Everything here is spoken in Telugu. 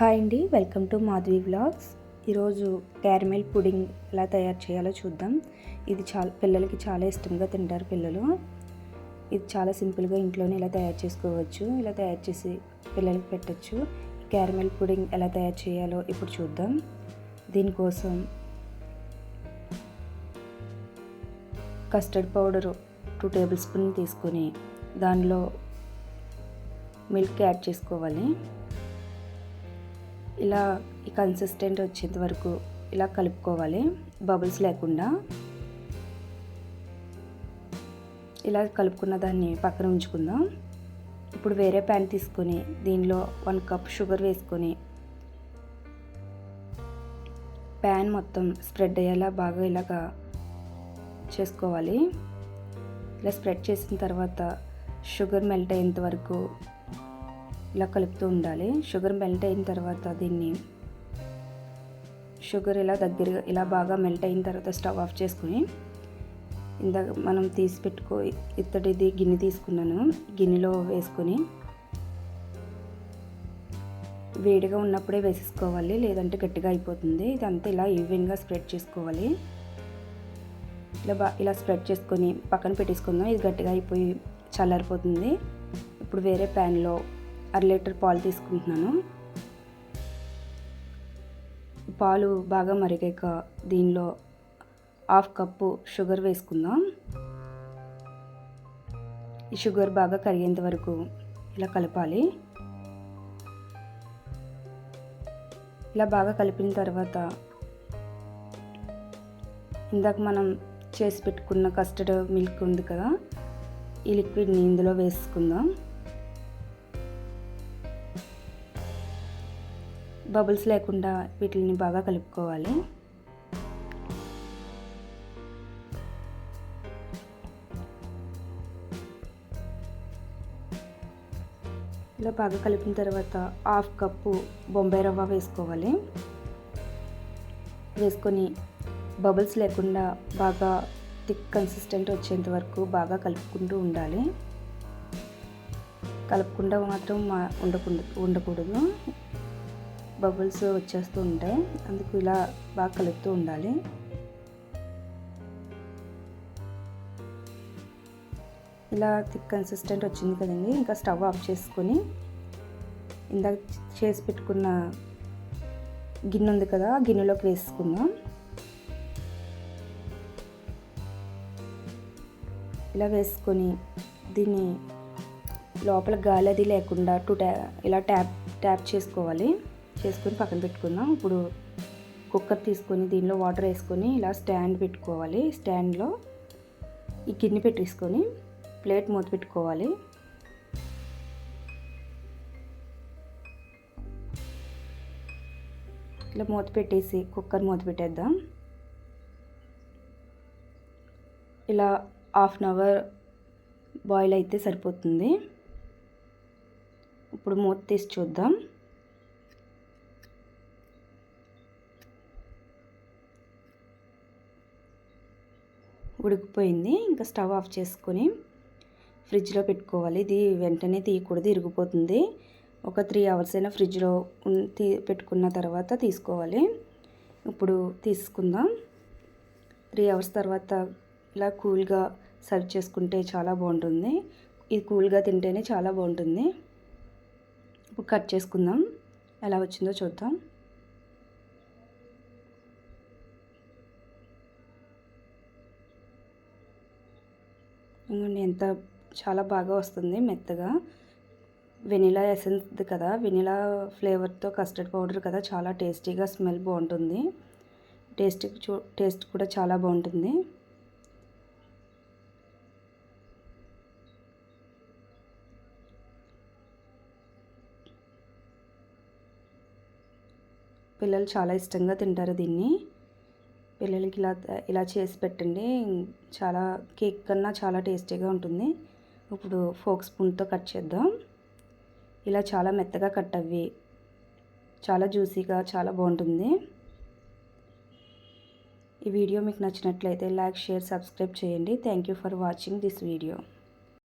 హాయ్ అండి వెల్కమ్ టు మాధవి వ్లాగ్స్. ఈరోజు క్యారమెల్ పుడింగ్ ఎలా తయారు చేయాలో చూద్దాం. ఇది చాలా పిల్లలకి చాలా ఇష్టంగా తింటారు పిల్లలు. ఇది చాలా సింపుల్గా ఇంట్లోనే ఇలా తయారు చేసుకోవచ్చు. ఇలా తయారు చేసి పిల్లలకి పెట్టచ్చు. క్యారమెల్ పుడింగ్ ఎలా తయారు చేయాలో ఇప్పుడు చూద్దాం. దీనికోసం custard powder two tablespoon తీసుకొని దానిలో మిల్క్ యాడ్ చేసుకోవాలి. ఇలా ఈ కన్సిస్టెంట్ వచ్చేంత వరకు ఇలా కలుపుకోవాలి. బబుల్స్ లేకుండా. ఇలా కలుపుకున్న దాన్ని పక్కన ఉంచుకుందాం. ఇప్పుడు వేరే ప్యాన్ తీసుకొని దీనిలో వన్ కప్ షుగర్ వేసుకొని ప్యాన్ మొత్తం స్ప్రెడ్ అయ్యేలా బాగా ఇలాగా చేసుకోవాలి. ఇలా స్ప్రెడ్ చేసిన తర్వాత షుగర్ మెల్ట్ అయ్యేంత వరకు ఇలా కలుపుతూ ఉండాలి. షుగర్ మెల్ట్ అయిన తర్వాత దీన్ని షుగర్ ఇలా దగ్గరగా ఇలా బాగా మెల్ట్ అయిన తర్వాత స్టవ్ ఆఫ్ చేసుకుని ఇందాక మనం తీసి పెట్టుకో ఇత్తడిది గిన్నె తీసుకున్నాను. గిన్నెలో వేసుకొని వేడిగా ఉన్నప్పుడే వేసేసుకోవాలి. లేదంటే గట్టిగా అయిపోతుంది. ఇదంతా ఇలా ఈవెన్గా స్ప్రెడ్ చేసుకోవాలి. ఇలా బా ఇలా స్ప్రెడ్ చేసుకొని పక్కన పెట్టేసుకుందాం. ఇది గట్టిగా అయిపోయి చల్లారిపోతుంది. ఇప్పుడు వేరే ప్యాన్లో అర లీటర్ పాలు తీసుకుంటున్నాను. పాలు బాగా మరిగాక దీనిలో హాఫ్ కప్పు షుగర్ వేసుకుందాం. ఈ షుగర్ బాగా కరిగేంత వరకు ఇలా కలపాలి. ఇలా బాగా కలిపిన తర్వాత ఇందాక మనం చేసి పెట్టుకున్న కస్టర్డ్ మిల్క్ ఉంది కదా ఈ లిక్విడ్ని ఇందులో వేసుకుందాం. బబుల్స్ లేకుండా వీటిని బాగా కలుపుకోవాలి. ఇలా బాగా కలిపిన తర్వాత హాఫ్ కప్పు బొంబాయి రవ్వ వేసుకోవాలి. వేసుకొని బబుల్స్ లేకుండా బాగా థిక్ కన్సిస్టెంట్ వచ్చేంత వరకు బాగా కలుపుకుంటూ ఉండాలి. కలపకుండా మాత్రం ఉండకుండా ఉండకూడదు. బబుల్స్ వచ్చేస్తూ ఉంటాయి. అందుకు ఇలా బాగా కలుపుతూ ఉండాలి. ఇలా థిక్ కన్సిస్టెంట్ వచ్చింది కదండి. ఇంకా స్టవ్ ఆఫ్ చేసుకొని ఇందాక చేసి పెట్టుకున్న గిన్నె ఉంది కదా గిన్నెలోకి వేసుకుందాం. ఇలా వేసుకొని దీన్ని లోపల గాలి అది లేకుండా టూ ట్యా ఇలా ట్యాప్ ట్యాప్ చేసుకోవాలి. చేసుకొని పక్కన పెట్టుకుందాం. ఇప్పుడు కుక్కర్ తీసుకొని దీనిలో వాటర్ వేసుకొని ఇలా స్టాండ్ పెట్టుకోవాలి. స్టాండ్లో ఈ గిన్నె పెట్టేసుకొని ప్లేట్ మూత పెట్టుకోవాలి. ఇలా మూత పెట్టేసి కుక్కర్ మూత పెట్టేద్దాం. ఇలా హాఫ్ అన్ అవర్ బాయిల్ అయితే సరిపోతుంది. ఇప్పుడు మూత తీసి చూద్దాం. ఉడికిపోయింది. ఇంకా స్టవ్ ఆఫ్ చేసుకొని ఫ్రిడ్జ్లో పెట్టుకోవాలి. ఇది వెంటనే తీయకూడదు ఇరిగిపోతుంది. ఒక త్రీ అవర్స్ అయినా ఫ్రిడ్జ్లో తీ పెట్టుకున్న తర్వాత తీసుకోవాలి. ఇప్పుడు తీసుకుందాం. త్రీ అవర్స్ తర్వాత ఇలా కూల్గా సర్వ్ చేసుకుంటే చాలా బాగుంటుంది. ఇది కూల్గా తింటేనే చాలా బాగుంటుంది. ఇప్పుడు కట్ చేసుకుందాం. ఎలా వచ్చిందో చూద్దాం. ఇంకొండి ఎంత చాలా బాగా వస్తుంది మెత్తగా. వెనిలా ఎసెన్స్ కదా వెనిలా ఫ్లేవర్తో కస్టర్డ్ పౌడర్ కదా చాలా టేస్టీగా స్మెల్ బాగుంటుంది. టేస్ట్ చూ టేస్ట్ కూడా చాలా బాగుంటుంది. పిల్లలు చాలా ఇష్టంగా తింటారు దీన్ని. పిల్లలకి ఇలా ఇలా చేసి పెట్టండి. చాలా కేక్ కన్నా చాలా టేస్టీగా ఉంటుంది. ఇప్పుడు ఫోక్ స్పూన్తో కట్ చేద్దాం. ఇలా చాలా మెత్తగా కట్ అవ్వి. చాలా జ్యూసీగా చాలా బాగుంటుంది. ఈ వీడియో మీకు నచ్చినట్లయితే లైక్ షేర్ సబ్స్క్రైబ్ చేయండి. Thank you for watching this video